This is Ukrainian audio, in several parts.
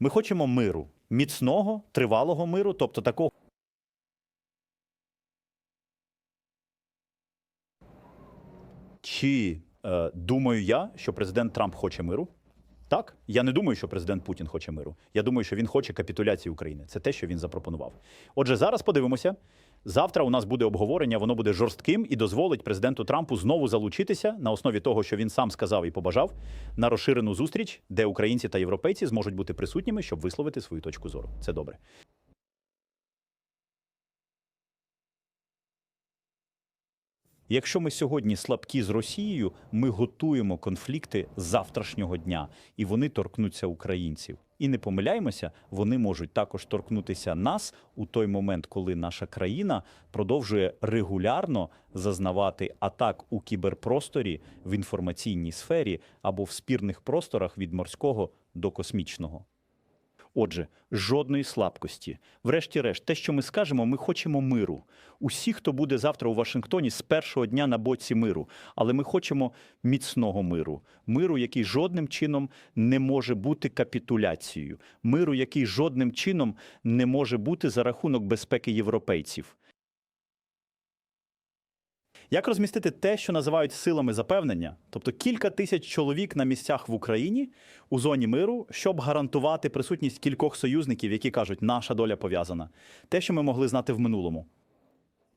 Ми хочемо миру, міцного, тривалого миру, тобто такого. Чи е, думаю я, що президент Трамп хоче миру? Так, я не думаю, що президент Путін хоче миру. Я думаю, що він хоче капітуляції України. Це те, що він запропонував. Отже, зараз подивимося. Завтра у нас буде обговорення, воно буде жорстким і дозволить президенту Трампу знову залучитися на основі того, що він сам сказав і побажав, на розширену зустріч, де українці та європейці зможуть бути присутніми, щоб висловити свою точку зору. Це добре. Якщо ми сьогодні слабкі з Росією, ми готуємо конфлікти завтрашнього дня, і вони торкнуться українців. І не помиляємося, вони можуть також торкнутися нас у той момент, коли наша країна продовжує регулярно зазнавати атак у кіберпросторі, в інформаційній сфері або в спірних просторах від морського до космічного. Отже, жодної слабкості. Врешті-решт, те, що ми скажемо, ми хочемо миру. Усі, хто буде завтра у Вашингтоні, з першого дня на боці миру. Але ми хочемо міцного миру, миру, який жодним чином не може бути капітуляцією, миру, який жодним чином не може бути за рахунок безпеки європейців. Як розмістити те, що називають силами запевнення, тобто кілька тисяч чоловік на місцях в Україні у зоні миру, щоб гарантувати присутність кількох союзників, які кажуть, наша доля пов'язана, те, що ми могли знати в минулому.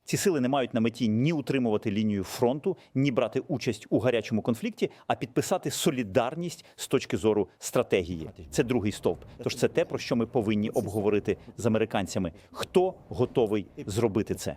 Ці сили не мають на меті ні утримувати лінію фронту, ні брати участь у гарячому конфлікті, а підписати солідарність з точки зору стратегії. Це другий стовп. Тож це те, про що ми повинні обговорити з американцями. Хто готовий зробити це?